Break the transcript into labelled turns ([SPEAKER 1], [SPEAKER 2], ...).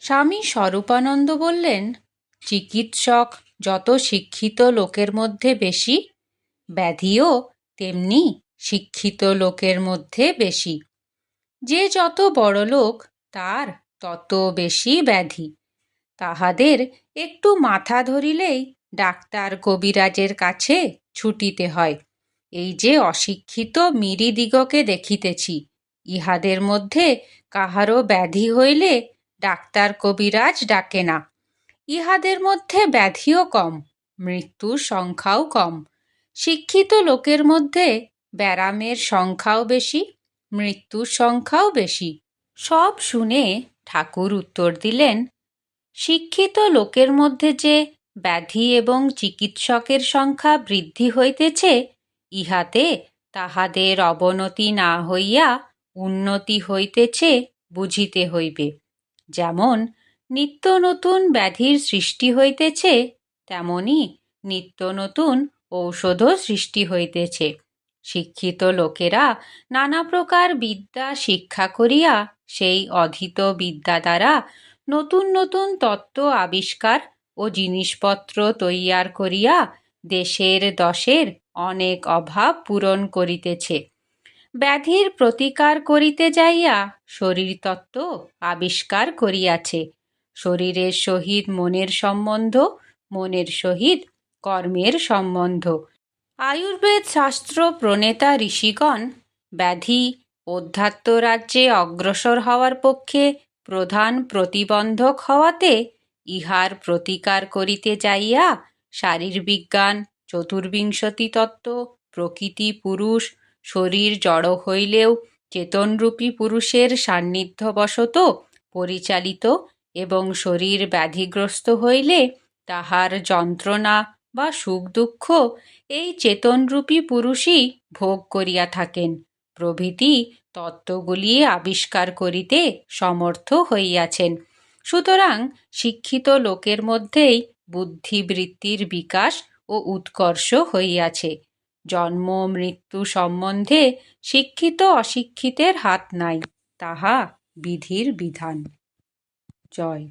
[SPEAKER 1] স্বামী স্বরূপানন্দ বললেন, চিকিৎসক যত শিক্ষিত লোকের মধ্যে বেশি, ব্যাধিও তেমনি শিক্ষিত লোকের মধ্যে বেশি। যে যত বড় লোক, তার তত বেশি ব্যাধি। তাহাদের একটু মাথা ধরিলেই ডাক্তার কবিরাজের কাছে ছুটিতে হয়। এই যে অশিক্ষিত মিরিদিগকে দেখিতেছি, ইহাদের মধ্যে কাহারও ব্যাধি হইলে ডাক্তার কবিরাজ ডাকে না। ইহাদের মধ্যে ব্যাধিও কম, মৃত্যুর সংখ্যাও কম। শিক্ষিত লোকের মধ্যে ব্যারামের সংখ্যাও বেশি, মৃত্যুর সংখ্যাও বেশি। সব শুনে ঠাকুর উত্তর দিলেন, শিক্ষিত লোকের মধ্যে যে ব্যাধি এবং চিকিৎসকের সংখ্যা বৃদ্ধি হইতেছে, ইহাতে তাহাদের অবনতি না হইয়া উন্নতি হইতেছে বুঝিতে হইবে। যেমন, নিত্য নতুন ব্যাধির সৃষ্টি হইতেছে, তেমনি নিত্য নতুন ঔষধও সৃষ্টি হইতেছে। শিক্ষিত লোকেরা নানা প্রকার বিদ্যা শিক্ষা করিয়া সেই অধীত বিদ্যা দ্বারা নতুন নতুন তত্ত্ব আবিষ্কার ও জিনিসপত্র তৈয়ার করিয়া দেশের দশের অনেক অভাব পূরণ করিতেছে। ব্যাধির প্রতিকার করিতে যাইয়া শরীরতত্ত্ব আবিষ্কার করিয়াছে। শরীরের সহিত মনের সম্বন্ধ, মনের সহিত কর্মের সম্বন্ধ। আয়ুর্বেদ শাস্ত্র প্রণেতা ঋষিগণ ব্যাধি অধ্যাত্ম রাজ্যে অগ্রসর হওয়ার পক্ষে প্রধান প্রতিবন্ধক হওয়াতে ইহার প্রতিকার করিতে যাইয়া শারীরবিজ্ঞান, চতুর্বিংশতি তত্ত্ব, প্রকৃতি পুরুষ শরীর জড় হইলেও চেতনরূপী পুরুষের সান্নিধ্যবশত পরিচালিত এবং শরীর ব্যাধিগ্রস্ত হইলে তাহার যন্ত্রণা বা সুখ দুঃখ এই চেতনরূপী পুরুষই ভোগ করিয়া থাকেন। প্রভৃতি তত্ত্বগুলি আবিষ্কার করিতে সমর্থ হইয়াছেন। সুতরাং শিক্ষিত লোকের মধ্যেই বুদ্ধিবৃত্তির বিকাশ ও উৎকর্ষ হইয়াছে। জন্ম মৃত্যু সম্বন্ধে শিক্ষিত অশিক্ষিতের হাত নাই তাহা বিধির বিধান। জয়।